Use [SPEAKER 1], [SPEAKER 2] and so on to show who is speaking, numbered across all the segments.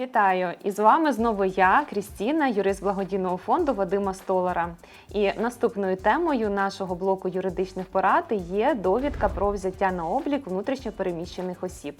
[SPEAKER 1] Вітаю! І з вами знову я, Крістіна, юрист благодійного фонду Вадима Столара. І наступною темою нашого блоку юридичних порад є довідка про взяття на облік внутрішньопереміщених осіб.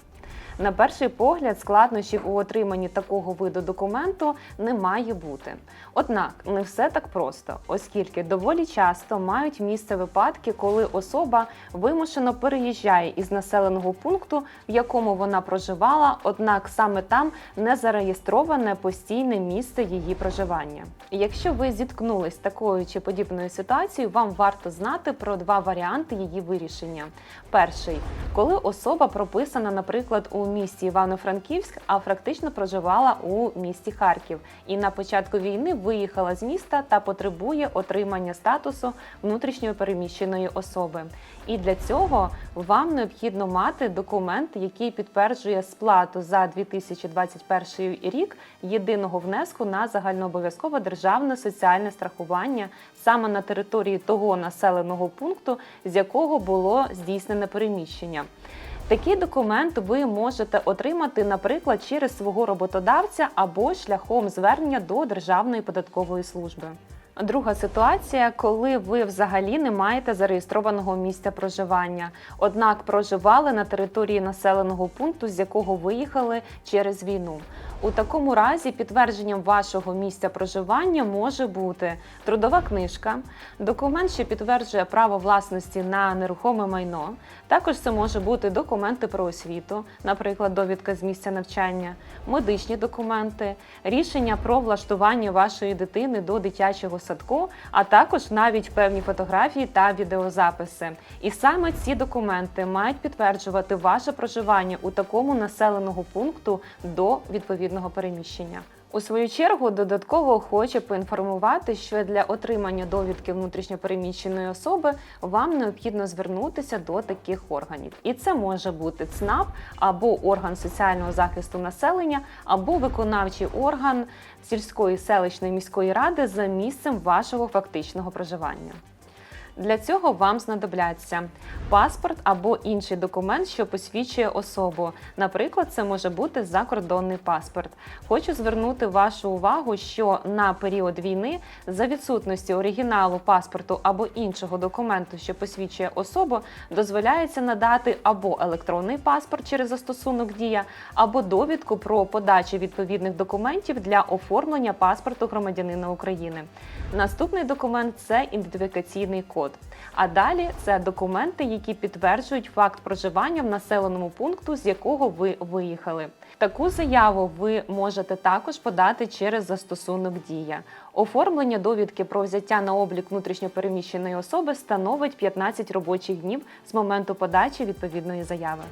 [SPEAKER 1] На перший погляд, складнощів у отриманні такого виду документу не має бути. Однак не все так просто, оскільки доволі часто мають місце випадки, коли особа вимушено переїжджає із населеного пункту, в якому вона проживала, однак саме там не зареєстроване постійне місце її проживання. Якщо ви зіткнулись з такою чи подібною ситуацією, вам варто знати про два варіанти її вирішення. Перший, коли особа прописана, наприклад, у місті Івано-Франківськ, а фактично проживала у місті Харків, і на початку війни виїхала з міста та потребує отримання статусу внутрішньої переміщеної особи. І для цього вам необхідно мати документ, який підтверджує сплату за 2021 рік єдиного внеску на загальнообов'язкове державне соціальне страхування саме на території того населеного пункту, з якого було здійснене переміщення. Такий документ ви можете отримати, наприклад, через свого роботодавця або шляхом звернення до Державної податкової служби. Друга ситуація, коли ви взагалі не маєте зареєстрованого місця проживання, однак проживали на території населеного пункту, з якого виїхали через війну. У такому разі підтвердженням вашого місця проживання може бути трудова книжка, документ, що підтверджує право власності на нерухоме майно. Також це може бути документи про освіту, наприклад, довідка з місця навчання, медичні документи, рішення про влаштування вашої дитини до дитячого садку, а також навіть певні фотографії та відеозаписи. І саме ці документи мають підтверджувати ваше проживання у такому населеного пункту до відповідного переміщення. У свою чергу додатково хочу поінформувати, що для отримання довідки внутрішньопереміщеної особи вам необхідно звернутися до таких органів. І це може бути ЦНАП або орган соціального захисту населення, або виконавчий орган сільської селищної міської ради за місцем вашого фактичного проживання. Для цього вам знадобляться паспорт або інший документ, що посвідчує особу. Наприклад, це може бути закордонний паспорт. Хочу звернути вашу увагу, що на період війни за відсутності оригіналу паспорту або іншого документу, що посвідчує особу, дозволяється надати або електронний паспорт через застосунок Дія, або довідку про подачу відповідних документів для оформлення паспорту громадянина України. Наступний документ це ідентифікаційний код. А далі це документи, які підтверджують факт проживання в населеному пункту, з якого ви виїхали. Таку заяву ви можете також подати через застосунок Дія. Оформлення довідки про взяття на облік внутрішньопереміщеної особи становить 15 робочих днів з моменту подачі відповідної заяви.